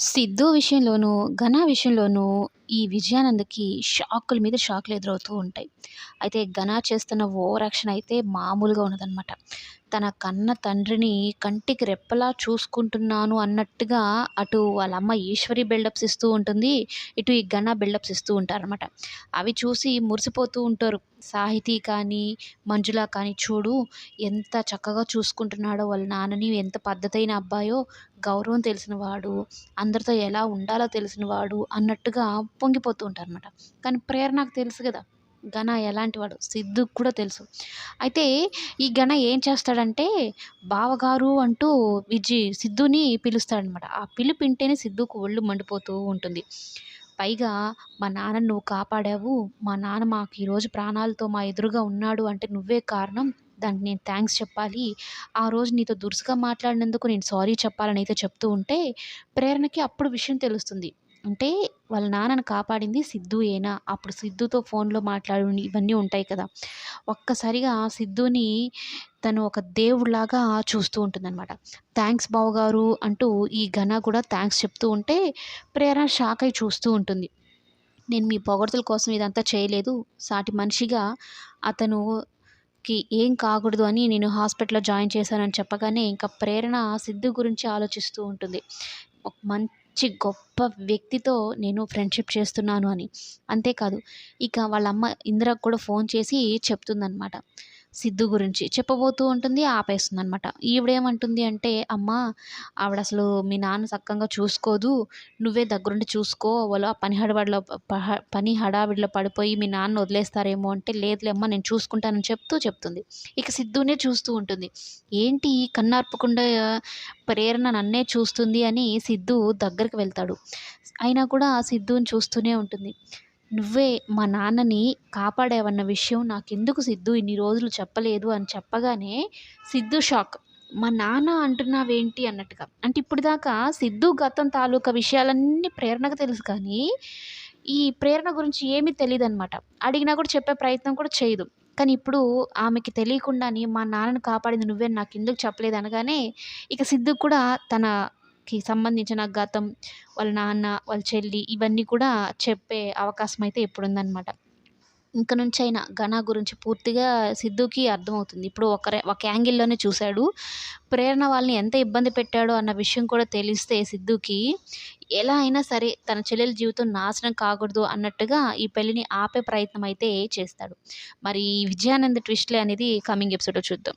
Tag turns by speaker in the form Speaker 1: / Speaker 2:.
Speaker 1: సిద్ధు విషయంలోనూ, ఘన విషయంలోనూ ఈ విజయానందకి షాకుల మీద షాకులు ఎదురవుతూ ఉంటాయి. అయితే ఘన చేస్తున్న ఓవర్ యాక్షన్ అయితే మామూలుగా ఉన్నదనమాట తన కన్న తండ్రిని కంటికి రెప్పలా చూసుకుంటున్నాను అన్నట్టుగా అటు వాళ్ళ అమ్మ ఈశ్వరి బిల్డప్స్ ఇస్తూ ఉంటుంది. ఇటు ఈ గణ బిల్డప్స్ ఇస్తూ ఉంటారనమాట. అవి చూసి మురిసిపోతూ ఉంటారు. సాహితీ కానీ, మంజుల కానీ చూడు ఎంత చక్కగా చూసుకుంటున్నాడో వాళ్ళ నాన్నని, ఎంత పద్ధతైన అబ్బాయో, గౌరవం తెలిసినవాడు, అందరితో ఎలా ఉండాలో తెలిసినవాడు అన్నట్టుగా పొంగిపోతూ ఉంటారనమాట. కానీ ప్రేరణకు తెలుసు కదా! ఘన ఎలాంటివాడో సిద్ధుకు కూడా తెలుసు. అయితే ఈ ఘన ఏం చేస్తాడంటే బావగారు అంటూ విజి సిద్దుని పిలుస్తాడనమాట. ఆ పిలుపు వింటేనే సిద్దుకు ఒళ్ళు మండిపోతూ ఉంటుంది. పైగా మా నాన్న నువ్వు కాపాడావు. మా నాన్న మాకు ఈరోజు ప్రాణాలతో మా ఎదురుగా ఉన్నాడు అంటే నువ్వే కారణం. దానికి నేను థ్యాంక్స్ చెప్పాలి. ఆ రోజు నీతో దురుసుగా మాట్లాడినందుకు నేను సారీ చెప్పాలని అయితే చెప్తూ ఉంటే ప్రేరణకి అప్పుడు విషయం తెలుస్తుంది. అంటే వాళ్ళ నాన్నను కాపాడింది సిద్ధూయేనా? అప్పుడు సిద్ధుతో ఫోన్‌లో మాట్లాడు ఇవన్నీ ఉంటాయి కదా! ఒక్కసారిగా సిద్ధుని తను ఒక దేవుడిలాగా చూస్తూ ఉంటుందనమాట. థ్యాంక్స్ బావగారు అంటూ ఈ ఘన కూడా థ్యాంక్స్ చెప్తూ ఉంటే ప్రేరణ షాక్ అయి చూస్తూ ఉంటుంది. నేను మీ పొగడ్తల కోసం ఇదంతా చేయలేదు. సాటి మనిషిగా అతనుకి ఏం కాకూడదు అని నేను హాస్పిటల్‌లో జాయిన్ చేశానని చెప్పగానే ఇంకా ప్రేరణ సిద్ధు గురించి ఆలోచిస్తూ ఉంటుంది. ఒక మంచి గొప్ప వ్యక్తితో నేను ఫ్రెండ్‌షిప్ చేస్తున్నాను అని. అంతేకాదు ఇక వాళ్ళ అమ్మ ఇందిరకు కూడా ఫోన్ చేసి చెప్తుందనమాట. సిద్ధు గురించి. చెప్పబోతూ ఉంటుంది ఆపేస్తుంది అనమాట ఈవిడేమంటుంది అంటే, అమ్మా ఆవిడసలు మీ నాన్న సక్కంగా చూసుకోదు. నువ్వే దగ్గరుండి చూసుకో. వాళ్ళు ఆ పని హడావిడిలో పని హడావిడిలో పడిపోయి మీ నాన్న వదిలేస్తారేమో అంటే, లేదులే అమ్మ నేను చూసుకుంటానని చెప్తూ చెప్తుంది. ఇక సిద్ధునే చూస్తూ ఉంటుంది. ఏంటి కన్నార్పకుండా ప్రేరణ నన్నే చూస్తుంది అని సిద్ధు దగ్గరికి వెళ్తాడు. అయినా కూడా సిద్ధుని చూస్తూనే ఉంటుంది. నువ్వే మా నాన్నని కాపాడావన్న విషయం నాకెందుకు సిద్ధు ఇన్ని రోజులు చెప్పలేదు అని చెప్పగానే సిద్ధు షాక్. మా నాన్న అంటున్నావేంటి అన్నట్టుగా. అంటే ఇప్పటిదాకా సిద్ధు గతం తాలూకా విషయాలన్నీ ప్రేరణకు తెలుసు కానీ, ఈ ప్రేరణ గురించి ఏమీ తెలీదనమాట. అడిగినా కూడా చెప్పే ప్రయత్నం కూడా చేయదు. కానీ ఇప్పుడు ఆమెకి తెలియకుండానే మా నాన్నని కాపాడింది నువ్వే నాకు ఎందుకు చెప్పలేదు అనగానే, ఇక సిద్ధు కూడా తన వాళ్ళకి సంబంధించిన గతం, వాళ్ళ నాన్న, వాళ్ళ చెల్లి ఇవన్నీ కూడా చెప్పే అవకాశం అయితే ఇప్పుడుందనమాట. ఇంక నుంచి అయినా ఘన గురించి పూర్తిగా సిద్ధుకి అర్థమవుతుంది. ఇప్పుడు ఒకరే ఒక యాంగిల్‌లోనే చూశాడు ప్రేరణ వాళ్ళని ఎంత ఇబ్బంది పెట్టాడో అన్న విషయం కూడా తెలిస్తే సిద్ధుకి ఎలా అయినా సరే తన చెల్లెల జీవితం నాశనం కాకూడదు అన్నట్టుగా ఈ పెళ్ళిని ఆపే ప్రయత్నం అయితే చేస్తాడు. మరి ఈ విజయానంద్ ట్విస్ట్‌లే అనేది కమింగ్ ఎపిసోడ్‌లో చూద్దాం.